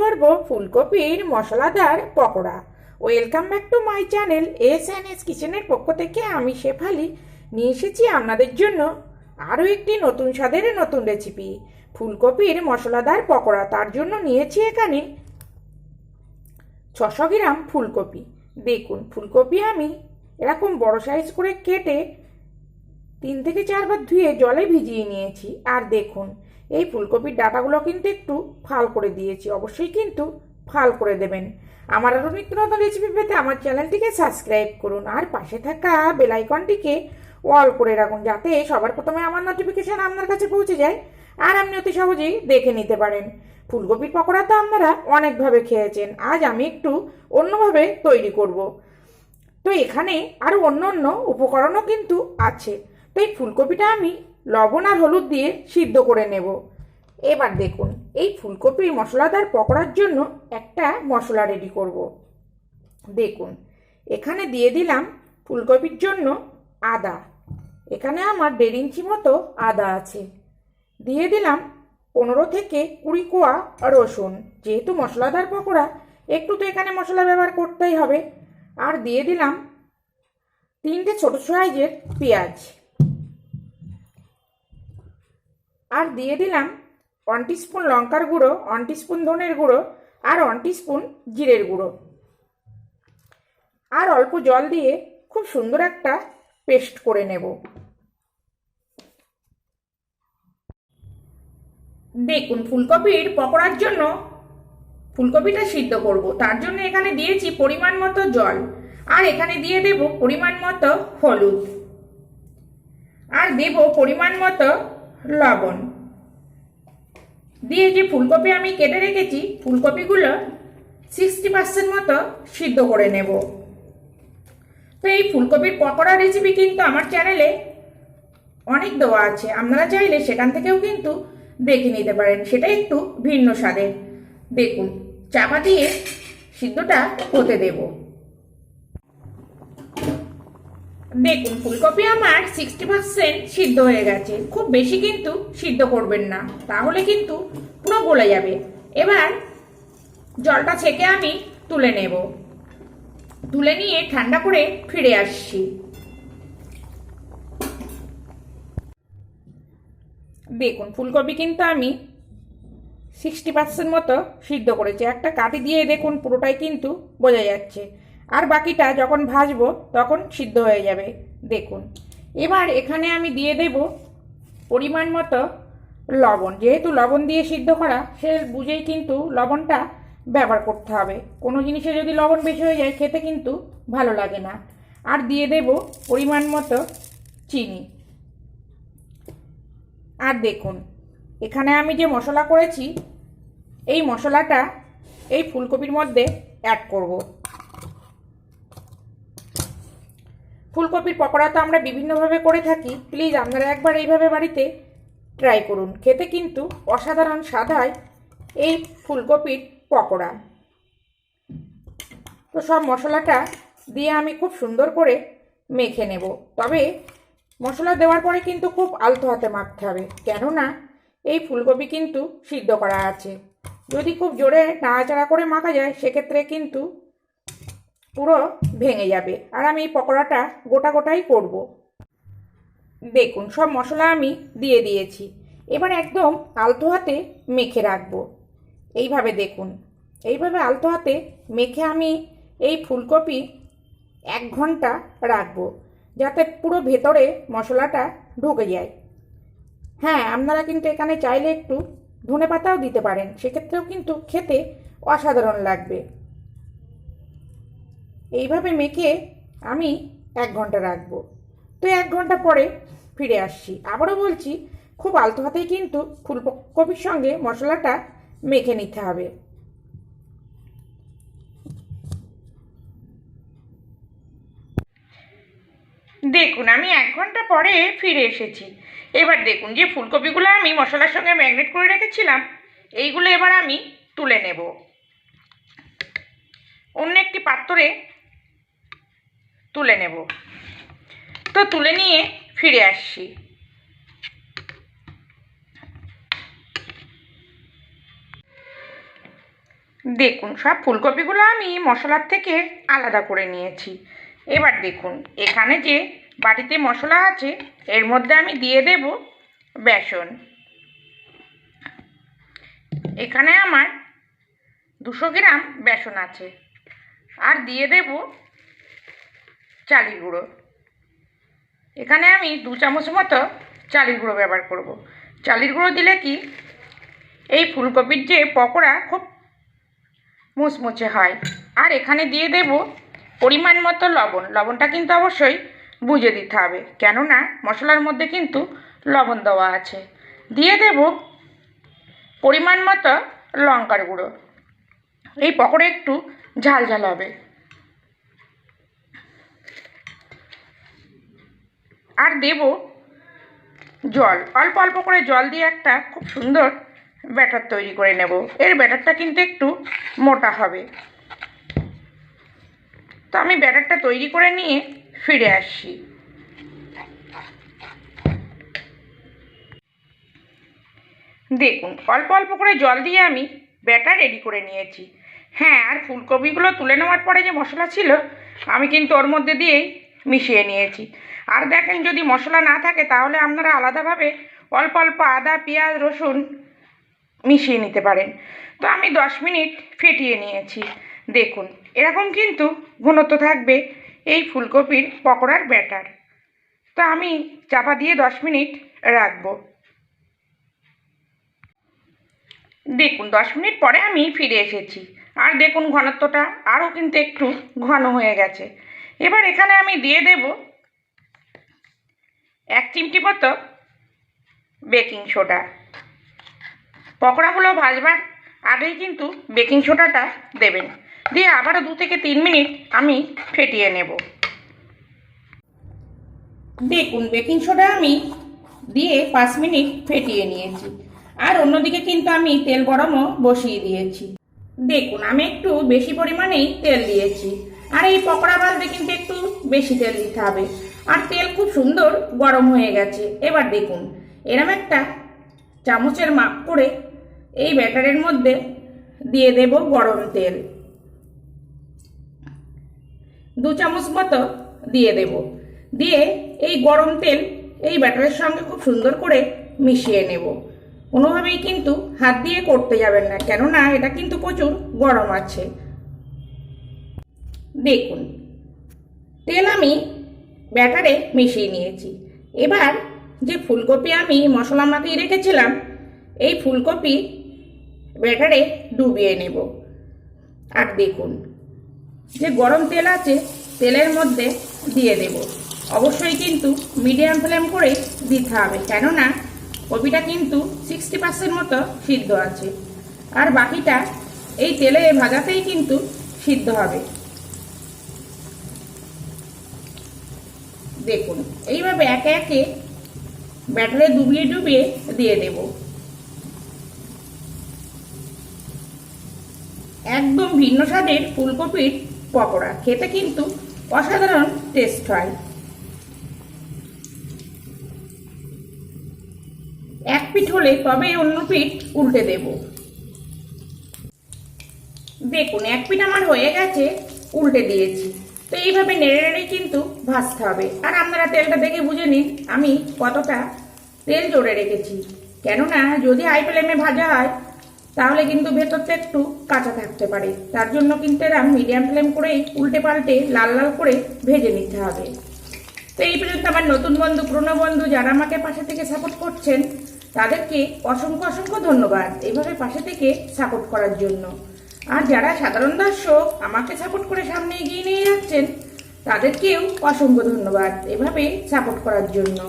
করব ফুলকপির মশলাদার pakora. Welcome back to my channel S N S কিচেনের পক্ষ থেকে আমি শেফালি। নিয়ে এসেছি আপনাদের জন্য আরও একটি নতুন স্বাদের নতুন রেসিপি। ফুলকপির মশলাদার পকোড়া, তার জন্য নিয়েছি এখানে ছশো গ্রাম ফুলকপি। দেখুন, ফুলকপি আমি এরকম বড় সাইজ করে কেটে তিন থেকে চারবার ধুয়ে জলে ভিজিয়ে নিয়েছি। আর দেখুন এই ফুলকপির ডাটাগুলো কিন্তু একটু ফাল করে দিয়েছি, অবশ্যই কিন্তু ফাল করে দেবেন। আমার আরও নিত্য নতুন রেসিপি পেতে আমার চ্যানেলটিকে সাবস্ক্রাইব করুন আর পাশে থাকা বেলাইকনটিকে অল করে রাখুন যাতে সবার প্রথমে আমার নোটিফিকেশান আপনার কাছে পৌঁছে যায় আর আপনি অতি সহজেই দেখে নিতে পারেন। ফুলকপির পকোড়া তো আপনারা অনেকভাবে খেয়েছেন, আজ আমি একটু অন্যভাবে তৈরি করব। তো এখানে আরও অন্য অন্য উপকরণও কিন্তু আছে। তো এই ফুলকপিটা আমি লবণ আর হলুদ দিয়ে সিদ্ধ করে নেব। এবার দেখুন, এই ফুলকপির মশলাদার পকোড়ার জন্য একটা মশলা রেডি করব। দেখুন, এখানে দিয়ে দিলাম ফুলকপির জন্য আদা। এখানে আমার দেড় ইঞ্চি মতো আদা আছে। দিয়ে দিলাম পনেরো থেকে কুড়ি কোয়া রসুন। যেহেতু মশলাদার পকোড়া, একটু তো এখানে মশলা ব্যবহার করতেই হবে। আর দিয়ে দিলাম তিনটে ছোট সাইজের পেঁয়াজ। আর দিয়ে দিলাম ওয়ান স্পুন লঙ্কার গুঁড়ো ওয়ান স্পুন ধনের গুঁড়ো আর ওয়ান স্পুন জিরের গুঁড়ো। আর অল্প জল দিয়ে খুব সুন্দর একটা পেস্ট করে নেব। দেখুন, ফুলকপির পকোড়ার জন্য ফুলকপিটা সিদ্ধ করব। তার জন্য এখানে দিয়েছি পরিমাণ মতো জল। আর এখানে দিয়ে দেব পরিমাণ মতো হলুদ। আর দেব পরিমাণ মতো লবণ। দিয়ে যে ফুলকপি আমি কেটে রেখেছি, ফুলকপিগুলো সিক্সটি পার্সেন্ট মতো সিদ্ধ করে নেব। তো এই ফুলকপির পকোড়া রেসিপি কিন্তু আমার চ্যানেলে অনেক দেওয়া আছে। আপনারা চাইলে সেখান থেকেও কিন্তু দেখে নিতে পারেন। সেটা একটু ভিন্ন স্বাদের। দেখুন, চাপা দিয়ে সিদ্ধটা হতে দেব। দেখুন, ফুলকপি আমার সিক্সটি পার্সেন্ট সিদ্ধ হয়ে গেছে। খুব বেশি কিন্তু সিদ্ধ করবেন না। তাহলে কিন্তু পুরো গলে যাবে। এবার জলটা ছেঁকে আমি তুলে নেব। তুলে নিয়ে ঠান্ডা করে ফিরে আসছি। দেখুন, ফুলকপি কিন্তু আমি সিক্সটি পার্সেন্ট মতো সিদ্ধ করেছি। একটা কাটি দিয়ে দেখুন, পুরোটাই কিন্তু বোঝা যাচ্ছে। আর বাকিটা যখন ভাজবো, তখন সিদ্ধ হয়ে যাবে। দেখুন, এবার এখানে আমি দিয়ে দেব পরিমাণ মতো লবণ। যেহেতু লবণ দিয়ে সিদ্ধ করা, সে বুঝেই কিন্তু লবণটা ব্যবহার করতে হবে। কোনো জিনিসে যদি লবণ বেশি হয়ে যায়, খেতে কিন্তু ভালো লাগে না। আর দিয়ে দেব পরিমাণ মতো চিনি। আর দেখুন, এখানে আমি যে মশলা করেছি, এই মশলাটা এই ফুলকপির মধ্যে অ্যাড করব। ফুলকপির পকোড়া তো আমরা বিভিন্নভাবে করে থাকি। প্লিজ আপনারা একবার এইভাবে বাড়িতে ট্রাই করুন। খেতে কিন্তু অসাধারণ স্বাদ হয় এই ফুলকপির পকোড়া। তো সব মশলাটা দিয়ে আমি খুব সুন্দর করে মেখে নেব। তবে মশলা দেওয়ার পরে কিন্তু খুব আলতো হাতে মাখতে হবে। কেননা এই ফুলকপি কিন্তু সিদ্ধ করা আছে। যদি খুব জোরে নাড়াচাড়া করে মাখা যায়, সেক্ষেত্রে কিন্তু পুরো ভেঙে যাবে। আর আমি এই পকোড়াটা গোটা গোটাই করব। দেখুন, সব মশলা আমি দিয়ে দিয়েছি। এবার একদম আলতো হাতে মেখে রাখব। এইভাবে দেখুন, এইভাবে আলতো হাতে মেখে আমি এই ফুলকপি এক ঘণ্টা রাখব, যাতে পুরো ভেতরে মশলাটা ঢুকে যায়। হ্যাঁ আপনারা কিন্তু এখানে চাইলে একটু ধনে পাতাও দিতে পারেন। সেক্ষেত্রেও কিন্তু খেতে অসাধারণ লাগবে। এইভাবে মেখে আমি এক ঘণ্টা রাখব। তো এক ঘণ্টা পরে ফিরে আসছি। আবারও বলছি, খুব আলতো হাতেই কিন্তু ফুলকপির সঙ্গে মশলাটা মেখে নিতে হবে। দেখুন, আমি এক ঘণ্টা পরে ফিরে এসেছি। এবার দেখুন যে ফুলকপিগুলো আমি মশলার সঙ্গে ম্যাগনেট করে রেখেছিলাম, এইগুলো এবার আমি তুলে নেব। অন্য একটি পাত্রে তুলে নেব। তো তুলে নিয়ে ফিরে আসছি। দেখুন, সব ফুলকপিগুলো আমি মশলার থেকে আলাদা করে নিয়েছি। এবার দেখুন, এখানে যে বাটিতে মশলা আছে, এর মধ্যে আমি দিয়ে দেব বেসন। এখানে আমার দুশো গ্রাম বেসন আছে। আর দিয়ে দেব চালের গুঁড়ো। এখানে আমি দু চামচ মতো চালের গুঁড়ো ব্যবহার করব। চালের গুঁড়ো দিলে কি? এই ফুলকপির যে পকোড়া খুব মুচমুচে হয়। আর এখানে দিয়ে দেব পরিমাণ মতো লবণ। লবণটা কিন্তু অবশ্যই বুঝে দিতে হবে। কেননা মশলার মধ্যে কিন্তু লবণ দেওয়া আছে। দিয়ে দেব পরিমাণ মতো লঙ্কার গুঁড়ো। এই পকোড়া একটু ঝাল ঝাল হবে। আর দেব জল। অল্প অল্প করে জল দিয়ে একটা খুব সুন্দর ব্যাটার তৈরি করে নেব। এর ব্যাটারটা কিন্তু একটু মোটা হবে। তো আমি ব্যাটারটা তৈরি করে নিয়ে ফিরে আসছি দেখুন, অল্প অল্প করে জল দিয়ে আমি ব্যাটার রেডি করে নিয়েছি। হ্যাঁ আর ফুলকপিগুলো তুলে নেওয়ার পরে যে মশলা ছিল, আমি কিন্তু ওর মধ্যে দিয়েই মিশিয়ে নিয়েছি। আর দেখেন যদি মশলা না থাকে, তাহলে আপনারা আলাদাভাবে অল্প অল্প আদা, পেঁয়াজ, রসুন মিশিয়ে নিতে পারেন। তো আমি দশ মিনিট ফেটিয়ে নিয়েছি। দেখুন, এরকম কিন্তু ঘনত্ব থাকবে এই ফুলকপির পকোড়ার ব্যাটার। তো আমি চাপা দিয়ে দশ মিনিট রাখব। দেখুন, দশ মিনিট পরে আমি ফিরে এসেছি। আর দেখুন, ঘনত্বটা আরও কিন্তু একটু ঘন হয়ে গেছে। এবার এখানে আমি দিয়ে দেব এক চিমটি মতো বেকিং সোডা পকোড়াগুলো ভাজবার আগেই কিন্তু বেকিং সোডাটা দেবেন। দিয়ে আবারও দু থেকে তিন মিনিট আমি ফেটিয়ে নেব। দেখুন বেকিং সোডা আমি দিয়ে পাঁচ মিনিট ফেটিয়ে নিয়েছি। আর অন্যদিকে কিন্তু আমি তেল গরমও বসিয়ে দিয়েছি। দেখুন, আমি একটু বেশি পরিমাণেই তেল দিয়েছি। আর এই পকোড়া ভাজতে কিন্তু একটু বেশি তেল দিতে হবে। আর তেল খুব সুন্দর গরম হয়ে গেছে। এবার দেখুন, এরম একটা চামচের মাপ করে এই ব্যাটারের মধ্যে দিয়ে দেব গরম তেল। দু চামচ মতো দিয়ে দেব। দিয়ে এই গরম তেল এই ব্যাটারের সঙ্গে খুব সুন্দর করে মিশিয়ে নেব। কোনোভাবেই কিন্তু হাত দিয়ে করতে যাবেন না, কেননা এটা কিন্তু প্রচুর গরম আছে। দেখুন, তেল আমি ব্যাটারে মিশিয়ে নিয়েছি। এবার যে ফুলকপি আমি মশলা মাখিয়ে রেখেছিলাম, এই ফুলকপি ব্যাটারে ডুবিয়ে নেব। আর দেখুন, যে গরম তেল আছে, তেলের মধ্যে দিয়ে দেব। অবশ্যই কিন্তু মিডিয়াম ফ্লেম করে দিতে হবে, কেননা কপিটা কিন্তু সিক্সটি পার্সেন্ট মতো সিদ্ধ আছে। আর বাকিটা এই তেলে ভাজাতেই কিন্তু সিদ্ধ হবে। দেখুন। এইভাবে একে একে ব্যাটারে ডুবিয়ে ডুবিয়ে দিয়ে দেব। একদম ভিন্ন স্বাদের ফুলকপির পকোড়া, খেতে কিন্তু অসাধারণ টেস্ট হয়। এক পিঠ হলে তবে অন্য পিঠ উল্টে দেব। দেখুন, এক পিঠ আমার হয়ে গেছে, উল্টে দিয়েছি। তো এইভাবে নেড়ে নেড়ে কিন্তু ভাজতে হবে। আর আপনারা তেলটা দেখে বুঝে নিন, আমি কতটা তেল জোরে রেখেছি। কেননা যদি হাই ফ্লেমে ভাজা হয়, তাহলে কিন্তু ভেতরটা একটু কাঁচা থাকতে পারে। তার জন্য কিন্তু এরা মিডিয়াম ফ্লেম করেই উল্টে পাল্টে লাল লাল করে ভেজে নিতে হবে। তো এই পর্যন্ত আমার নতুন বন্ধু, পুরনো বন্ধু যারা আমাকে পাশে থেকে সাপোর্ট করছেন, তাদেরকে অসংখ্য অসংখ্য ধন্যবাদ। এইভাবে পাশে থেকে সাপোর্ট করার জন্য। আর যারা সাধারণ দর্শক আমাকে সাপোর্ট করে সামনে এগিয়ে নিয়ে যাচ্ছেন, তাদেরকেও অসংখ্য ধন্যবাদ এভাবে সাপোর্ট করার জন্য।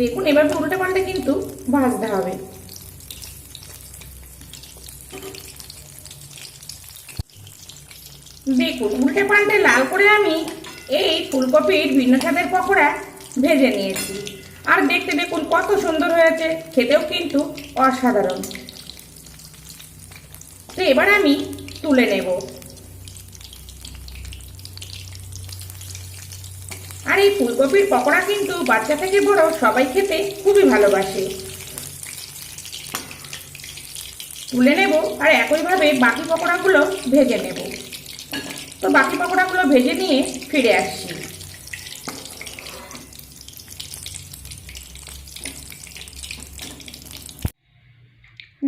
দেখুন, এবার উল্টে পাল্টে কিন্তু ভাজতে হবে। দেখুন, উল্টে পাল্টে লাল করে আমি এই ফুলকপির ভিন্ন স্বাদের পকোড়া ভেজে নিয়েছি। আর দেখতে দেখুন কত সুন্দর হয়েছে, খেতেও কিন্তু অসাধারণ। তো এবার আমি তুলে নেব। আর এই ফুলকপির পকোড়া কিন্তু বাচ্চা থেকে বড় সবাই খেতে খুবই ভালোবাসে। তুলে নেব আর একইভাবে বাকি পকোড়াগুলো ভেজে নেব। তো বাকি পকোড়াগুলো ভেজে নিয়ে ফিরে আসছি।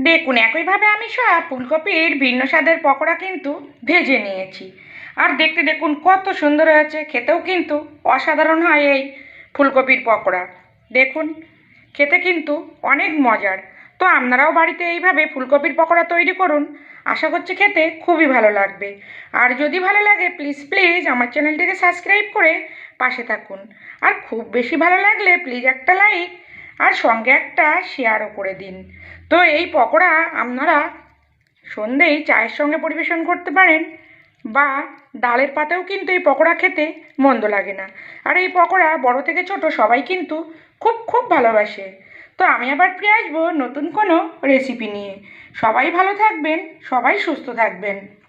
দেখুন, একইভাবে আমি সব ফুলকপির ভিন্ন স্বাদের পকোড়া কিন্তু ভেজে নিয়েছি। আর দেখতে দেখুন, কত সুন্দর হয়েছে, খেতেও কিন্তু অসাধারণ হয় এই ফুলকপির পকোড়া। দেখুন, খেতে কিন্তু অনেক মজার। তো আপনারাও বাড়িতে এইভাবে ফুলকপির পকোড়া তৈরি করুন। আশা করছি খেতে খুবই ভালো লাগবে। আর যদি ভালো লাগে, প্লিজ প্লিজ আমার চ্যানেলটিকে সাবস্ক্রাইব করে পাশে থাকুন। আর খুব বেশি ভালো লাগলে, প্লিজ একটা লাইক আর সঙ্গে একটা শেয়ারও করে দিন। তো এই পকোড়া আপনারা সন্ধেই চায়ের সঙ্গে পরিবেশন করতে পারেন বা ডালের পাতেও কিন্তু এই পকোড়া খেতে মন্দ লাগে না। আর এই পকোড়া বড় থেকে ছোট সবাই কিন্তু খুব খুব ভালোবাসে। তো আমি আবার ফিরে আসব নতুন কোনো রেসিপি নিয়ে। সবাই ভালো থাকবেন, সবাই সুস্থ থাকবেন।